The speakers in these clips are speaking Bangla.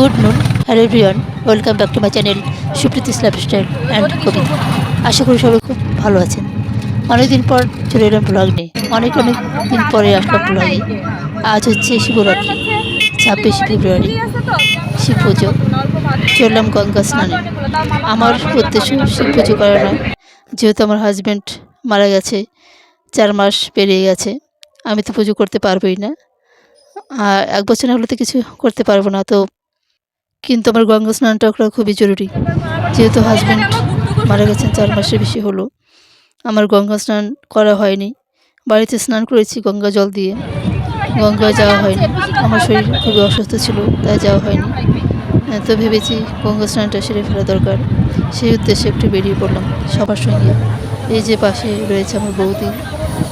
Good noon. Hello everyone, welcome back to my channel Supriti style and কবি। আশা করি সবাই খুব ভালো আছেন। অনেকদিন পর চলে এলাম ব্লগ নিয়ে। অনেক অনেক দিন পরে আসলাম ব্লগে আজ হচ্ছে শিবরাত্রি, ছাব্বিশে ফেব্রুয়ারি, শিব পুজো। চললাম গঙ্গা স্নানে। আমার উদ্দেশ্য শিব পুজো করা নয়। যেহেতু আমার হাজব্যান্ড মারা গেছে, চার মাস পেরিয়ে গেছে, আমি তো পুজো করতে পারবোই না। আর এক বছর হলে তো কিছু করতে পারব না। তো কিন্তু আমার গঙ্গা স্নানটা করা খুবই জরুরি। যেহেতু হাজব্যান্ড মারা গেছেন চার মাসের বেশি হলো। আমার গঙ্গা স্নান করা হয়নি। বাড়িতে স্নান করেছি গঙ্গা জল দিয়ে। গঙ্গায় যাওয়া হয়নি। আমার শরীর খুবই অসুস্থ ছিল তাই যাওয়া হয়নি। আহ, তো ভেবেছি গঙ্গা স্নানটা সেরে ফেলা দরকার। সেই উদ্দেশ্যে একটু বেরিয়ে পড়লাম সবার সঙ্গে। এই যে পাশে রয়েছে আমার বৌদি।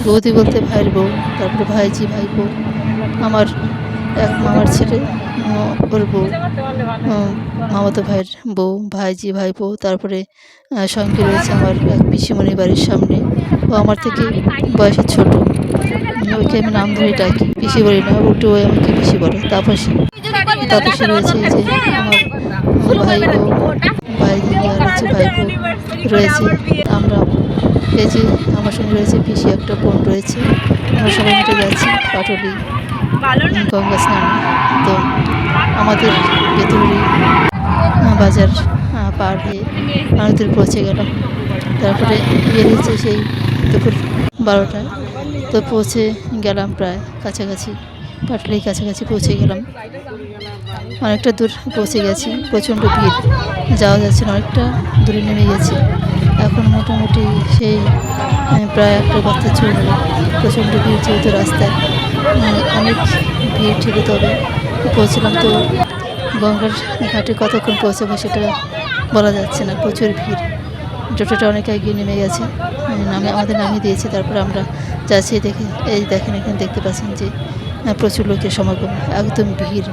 বৌদি বলতে ভাইয়ের বউ তারপরে ভাইজি ভাই বউ আমার এক মামার ছেলে। ওর বউ। মামাতো ভাইয়ের বউ, ভাইজি ভাই বউ তারপরে সঙ্গে রয়েছে আমার এক পিসিমণি বাড়ির সামনে। ও আমার থেকে বয়সে ছোট। ওকে আমি নাম ধরে ডাকি, পিসি বলি না, উল্টো ওই আমাকে পিসি বলে, তাপসী। তাপসী রয়েছে যে আমার ভাই বউ ভাই দিদি আর হচ্ছে ভাই বউ রয়েছে। আমরা যে আমার সঙ্গে রয়েছে পিসি একটা বোন রয়েছে। আমরা সবাই মিলে যাচ্ছি পাটলি গঙ্গা স্নান। তো আমাদের আহ, বাজার পার হয়ে অনেকদূর পৌঁছে গেলাম। তারপরে বেরিয়েছে সেই দুপুর বারোটায়। তো পৌঁছে গেলাম প্রায় কাছাকাছি পাটলির কাছাকাছি পৌঁছে গেলাম। অনেকটা দূর পৌঁছে গেছি প্রচণ্ড ভিড়। যাওয়া যাচ্ছে না অনেকটা দূরে নেমে গেছি। এখন মোটামুটি সেই প্রায় একটা বাচ্চা চলবে প্রচণ্ড ভিড় যেহেতু রাস্তায় অনেক ভিড় ছিল তবে পৌঁছলাম। তো গঙ্গার ঘাটে কতক্ষণ পৌঁছাবো সেটা বলা যাচ্ছে না, প্রচুর ভিড়। টোটোটা অনেক এগিয়ে নেমে গেছে নামে, আমাদের নামিয়ে দিয়েছে, তারপর আমরা যাচ্ছি দেখে, এই দেখেন, এখানে দেখতে পাচ্ছেন যে প্রচুর লোকের সমাগম, একদম ভিড়।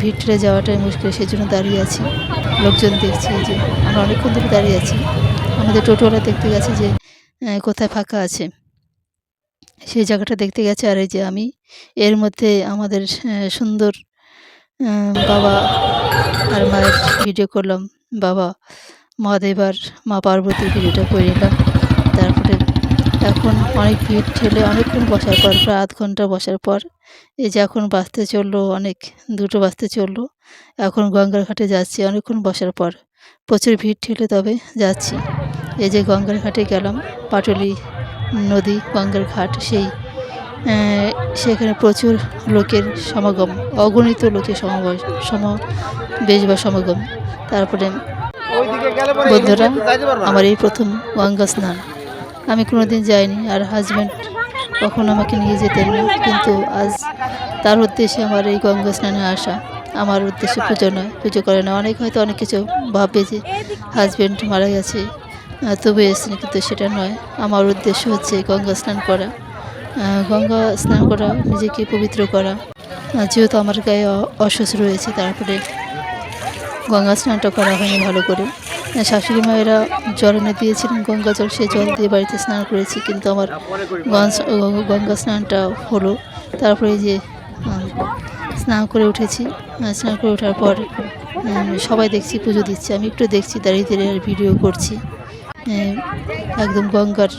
ভিড় যাওয়াটাই মুশকিল সেই জন্য দাঁড়িয়ে আছি। লোকজন দেখছি যে, আমরা অনেকক্ষণ ধরে দাঁড়িয়ে আছি। আমাদের টোটোওয়ালা দেখতে গেছে যে কোথায় ফাঁকা আছে। সেই জায়গাটা দেখতে গেছে আর এই যে আমি। এর মধ্যে আমাদের সুন্দর বাবা আর মায়ের ভিডিও করলাম। বাবা মহাদেব আর মা পার্বতীর ভিডিওটা করে নিলাম। তারপরে এখন অনেক ভিড় ঠেলে অনেকক্ষণ বসার পর, প্রায় আধ ঘণ্টা বসার পর, এই যে এখন বাঁচতে চলল, অনেক দুটো বাঁচতে চলল। এখন গঙ্গার ঘাটে যাচ্ছি, অনেকক্ষণ বসার পর। প্রচুর ভিড় ঠেলে তবে যাচ্ছি। এই যে গঙ্গার ঘাটে গেলাম, পাটলি নদী, গঙ্গার ঘাট, সেই সেখানে প্রচুর লোকের সমাগম, অগণিত লোকের সমাবেশ সমাবেশ বা সমাগম। তারপরে বন্ধুরা, আমার এই প্রথম গঙ্গা স্নান। আমি কোনোদিন যাইনি আর হাজব্যান্ড কখনো আমাকে নিয়ে যেতেন না, কিন্তু আজ তার উদ্দেশ্যে আমার এই গঙ্গা স্নানে আসা আমার উদ্দেশ্যে পুজো নয়, পুজো করে না। অনেক হয়তো অনেক কিছু ভাববে যে হাজব্যান্ড মারা গেছে। তবু এসেছেন কিন্তু সেটা নয়। আমার উদ্দেশ্য হচ্ছে গঙ্গা স্নান করা। গঙ্গা স্নান করা, নিজেকে পবিত্র করা। যেহেতু আমার গায়ে অসুস্থ রয়েছে, তারপরে গঙ্গা স্নানটা করা হয়নি ভালো করে। শাশুড়ি মায়েরা জল এনে দিয়েছিলেন গঙ্গা জল, সেই জল দিয়ে বাড়িতে স্নান করেছি, কিন্তু আমার গঙ্গা- স্নানটা হলো। তারপরে যে স্নান করে উঠেছি। স্নান করে ওঠার পর সবাই দেখছি, পুজো দিচ্ছে। আমি একটু দেখছি দাঁড়িয়ে দাঁড়িয়ে ভিডিও করছি। একদম গঙ্গার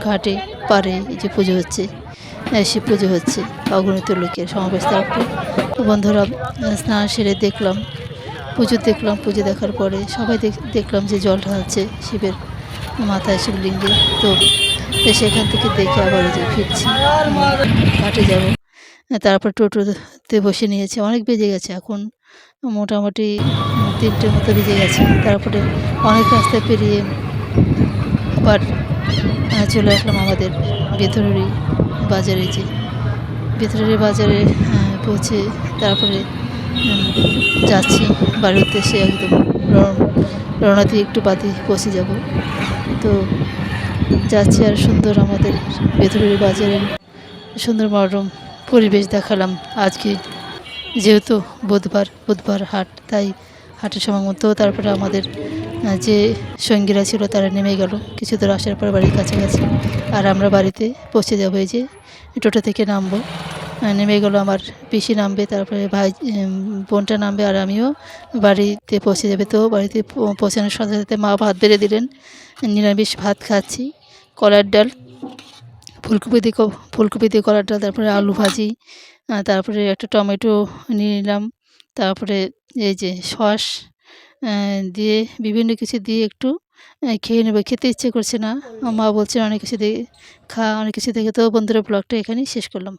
ঘাটে পারে যে পুজো হচ্ছে। আহ, শিব পুজো হচ্ছে অগণিত লোকের সমাবেশ তারপরে বন্ধুরা স্নান সেরে দেখলাম পুজো দেখলাম পুজো দেখার পরে সবাই দেখ- দেখলাম যে জল ঢালছে শিবের মাথায় শিবলিঙ্গে। তো সেখান থেকে দেখে আবার যে ফিরছি ঘাটে যাব। তারপর টোটোতে বসে নিয়েছে অনেক বেজে গেছে এখন মোটামুটি তিনটের মতো বেজে গেছে। তারপরে অনেক রাস্তা পেরিয়ে আবার চলে আসলাম আমাদের ভেতরেরই বাজারে যে ভেতরের বাজারে পৌঁছে তারপরে যাচ্ছি বাড়ির উদ্দেশ্যে একদম রওনা দিয়ে একটু বাদে পৌঁছে যাব। তো যাচ্ছি আর সুন্দর আমাদের ভেতরের বাজারের সুন্দর মনোরম পরিবেশ দেখালাম আজকে। যেহেতু বুধবার বুধবার হাট, তাই হাটের সময় মতো তারপরে আমাদের যে সঙ্গীরা ছিল তারা নেমে গেল। কিছু দূর আসার পর বাড়ির কাছাকাছি। আর আমরা বাড়িতে পৌঁছে যাব এই যে টোটো থেকে নামবো। নেমে গেলো আমার পিসি নামবে, তারপরে ভাই বোনটা নামবে আর আমিও বাড়িতে পৌঁছে যাবে। তো বাড়িতে পৌঁছানোর সাথে সাথে মা ভাত বেড়ে দিলেন। নিরামিষ ভাত খাচ্ছি, কলার ডাল, ফুলকপি দিয়ে ফুলকপি দিয়ে কলার ডাল, তারপরে আলু ভাজি তারপরে একটা টমেটো নিয়ে নিলাম, তারপরে এই যে সস দিয়ে বিভিন্ন কিছু দিয়ে একটু খেয়ে নেব। খেতে ইচ্ছে করছে না। মা বলছে অনেক কিছু দিয়ে খা অনেক কিছু দেখে তো বন্ধুরা ব্লগটা এখানেই শেষ করলাম।